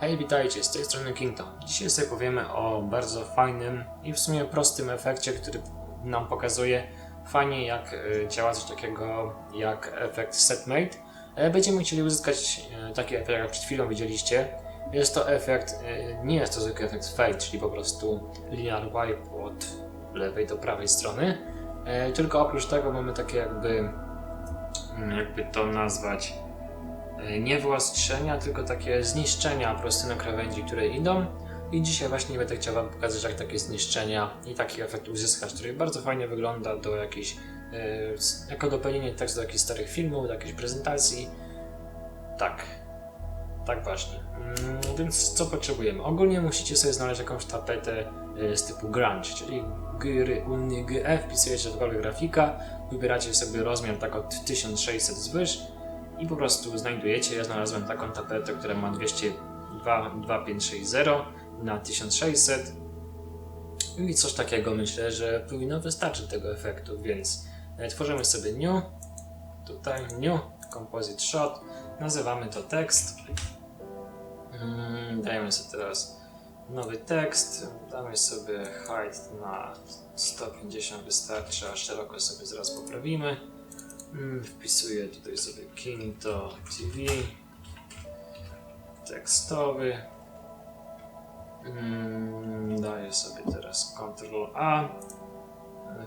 Hej, witajcie, z tej strony Kington. Dzisiaj sobie powiemy o bardzo fajnym i w sumie prostym efekcie, który nam pokazuje fajnie jak e, działa coś takiego jak efekt setmate. E, Będziemy chcieli uzyskać e, taki efekt jak przed chwilą widzieliście. Jest to efekt, nie jest to zwykły efekt fade, czyli po prostu linear wipe od lewej do prawej strony. Tylko oprócz tego mamy takie jakby, mm, jakby to nazwać, nie wyostrzenia, tylko takie zniszczenia na krawędzi, które idą. I dzisiaj właśnie będę chciał Wam pokazać, jak takie zniszczenia i taki efekt uzyskać, który bardzo fajnie wygląda do jakiejś, e, jako dopełnienie tekstu do jakichś starych filmów, do jakiejś prezentacji. Tak. Tak właśnie. Mm, więc co potrzebujemy? Ogólnie musicie sobie znaleźć jakąś tapetę e, z typu grunge, czyli GF, wpisujecie cokolwiek grafika, wybieracie sobie rozmiar tak od 1600 zwyż, i po prostu znajdujecie. Ja znalazłem taką tapetę, która ma 202, 2560 na 1600 i coś takiego myślę, że powinno wystarczyć tego efektu, więc e, tworzymy sobie new, tutaj new, composite shot, nazywamy to tekst, Mm, dajemy sobie teraz nowy tekst, damy sobie height na 150 wystarczy, a szeroko sobie zaraz poprawimy. Wpisuję tutaj sobie Kinto TV tekstowy. Mm, Daję sobie teraz Ctrl A.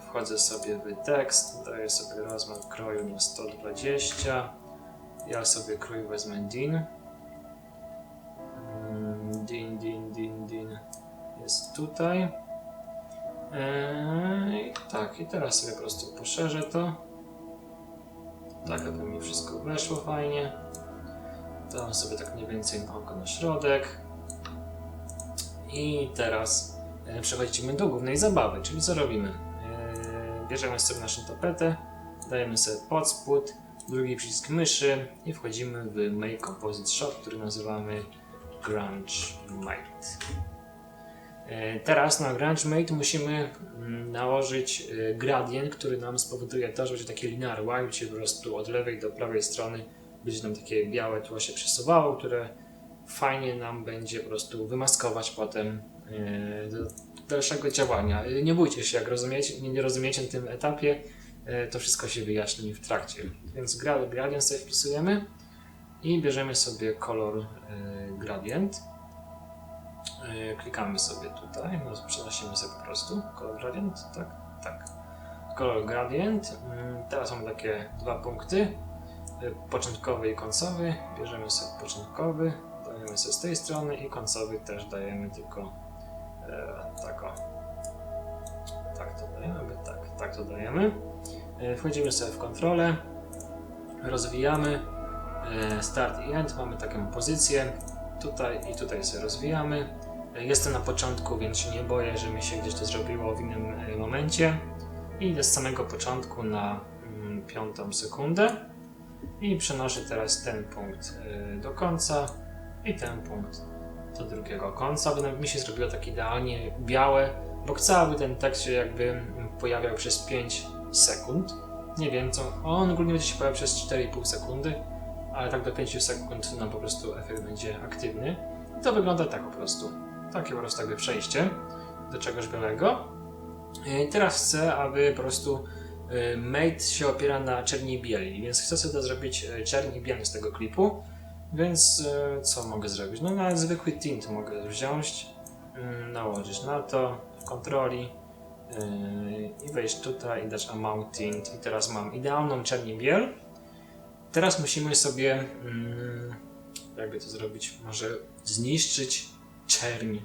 Wchodzę sobie w tekst, daję sobie rozmiar kroju na 120. Ja sobie krój wezmę DIN. Mm, DIN, DIN, DIN, DIN jest tutaj. Eee, tak, i teraz sobie po prostu poszerzę to. Tak, aby mi wszystko weszło fajnie. Dam sobie tak mniej więcej na oko na środek. I teraz e, przechodzimy do głównej zabawy, czyli co robimy? E, bierzemy sobie naszą tapetę, dajemy sobie pod spód, drugi przycisk myszy i wchodzimy w Make Composite Shot, który nazywamy Grunge Mate. E, Teraz na Grunge Mate musimy mm, nałożyć e, gradient, który nam spowoduje to, że będzie taki linear wipe, czyli po prostu od lewej do prawej strony będzie nam takie białe tło się przesuwało, które fajnie nam będzie po prostu wymaskować potem e, do dalszego działania. Nie bójcie się, jak rozumiecie, nie, nie rozumiecie na tym etapie, to wszystko się wyjaśni w trakcie. Więc gra- gradient sobie wpisujemy i bierzemy sobie kolor gradient. E, Klikamy sobie tutaj, no, przenosimy sobie po prostu kolor gradient, tak? Tak. Kolor gradient. Mm, Teraz mamy takie dwa punkty, e, początkowy i końcowy. Bierzemy sobie początkowy, dajemy sobie z tej strony i końcowy też dajemy tylko e, tak o. Tak to dajemy, tak, tak to dajemy. E, Wchodzimy sobie w kontrolę, rozwijamy, start i end, mamy taką pozycję, tutaj i tutaj sobie rozwijamy. Jestem na początku, więc się nie boję, że mi się gdzieś to zrobiło w innym e, momencie. I idę z samego początku na mm, piątą sekundę i przenoszę teraz ten punkt e, do końca i ten punkt do drugiego końca, nam- mi się zrobiło tak idealnie białe, bo chcę, aby ten tekst się jakby mm, pojawiał przez 5 sekund. Nie wiem co, on ogólnie będzie się pojawiał przez 4,5 sekundy, ale tak do 5 sekund nam po prostu efekt będzie aktywny. I to wygląda tak po prostu. Takie po prostu jakby przejście do czegoś białego. E, Teraz chcę, aby po prostu e, Mate się opiera na czerni i bieli, więc chcę sobie to zrobić e, czerni i bieli z tego klipu. Więc co mogę zrobić? No na zwykły tint mogę wziąć, mm, nałożyć na to w kontroli i wejść tutaj i dać amount tint i teraz mam idealną czerni biel. Teraz musimy sobie mm, jakby to zrobić, może zniszczyć czerń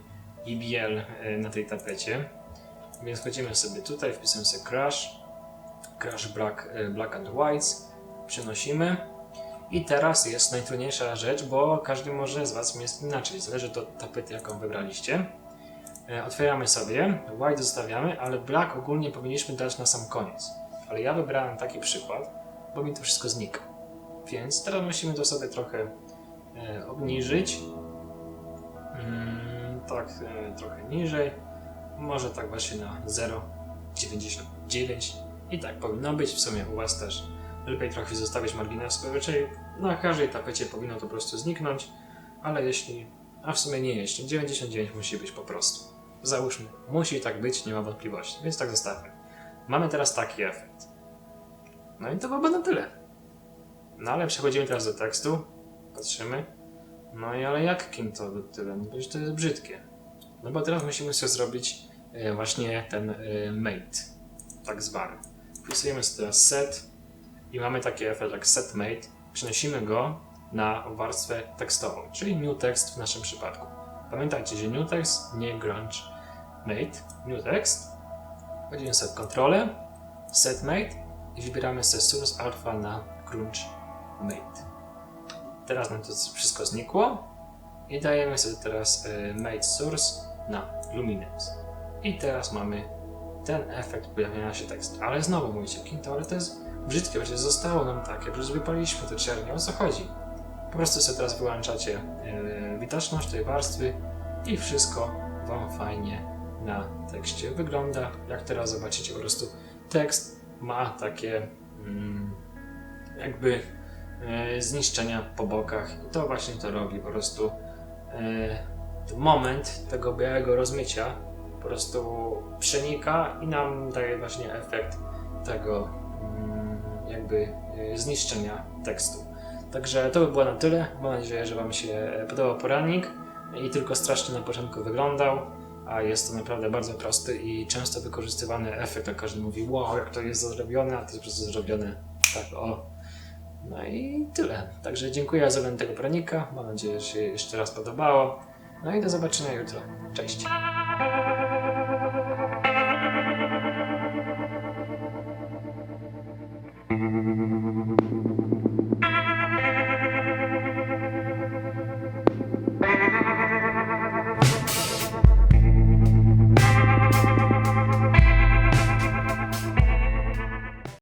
i biel e, na tej tapecie. Więc wchodzimy sobie tutaj, wpisujemy sobie crash, crash black, e, black and whites, przenosimy. I teraz jest najtrudniejsza rzecz, bo każdy może z Was jest inaczej, zależy od tapety, jaką wybraliście. E, Otwieramy sobie, white zostawiamy, ale black ogólnie powinniśmy dać na sam koniec. Ale ja wybrałem taki przykład, bo mi to wszystko znika. Więc teraz musimy to sobie trochę e, obniżyć. Mm, tak, e, trochę niżej. Może tak właśnie na 0,99 i tak powinno być w sumie u Was też. Lepiej trochę zostawić margines, raczej na każdej tapecie powinno to po prostu zniknąć, ale jeśli A w sumie nie jeszcze. 99 musi być po prostu. Załóżmy, musi tak być, nie ma wątpliwości, więc tak zostawmy. Mamy teraz taki efekt. No i to byłoby na tyle. No ale przechodzimy teraz do tekstu. Patrzymy. No i ale jakim to tyle? No to jest brzydkie. No bo teraz musimy sobie zrobić e, właśnie ten e, mate, tak zwany. Wpisujemy sobie teraz set i mamy taki efekt jak set mate. Przenosimy go na warstwę tekstową, czyli new text w naszym przypadku. Pamiętajcie, że new text, nie grunge mate, new text. Wchodzimy sobie w kontrolę, set mate i wybieramy sobie source alpha na grunge mate. Teraz nam to wszystko znikło i dajemy sobie teraz y, mate source na luminance. I teraz mamy ten efekt pojawienia się tekstu. Ale znowu mówicie, Kinto, ale to jest brzydkie, przecież zostało nam takie, przecież wypaliśmy to czernie, o co chodzi? Po prostu sobie teraz wyłączacie yy, widoczność tej warstwy i wszystko Wam fajnie na tekście wygląda. Jak teraz zobaczycie, po prostu tekst ma takie mm, jakby zniszczenia po bokach i to właśnie to robi. Po prostu yy, moment tego białego rozmycia po prostu przenika i nam daje właśnie efekt tego mm, jakby y, zniszczenia tekstu. Także to by było na tyle. Mam nadzieję, że Wam się podobał poradnik i tylko strasznie na początku wyglądał, a jest to naprawdę bardzo prosty i często wykorzystywany efekt, a każdy mówi wow, jak to jest zrobione, a to jest po prostu zrobione tak o. No i tyle. Także dziękuję za oglądanie tego poradnika. Mam nadzieję, że się jeszcze raz podobało. No i do zobaczenia jutro. Cześć.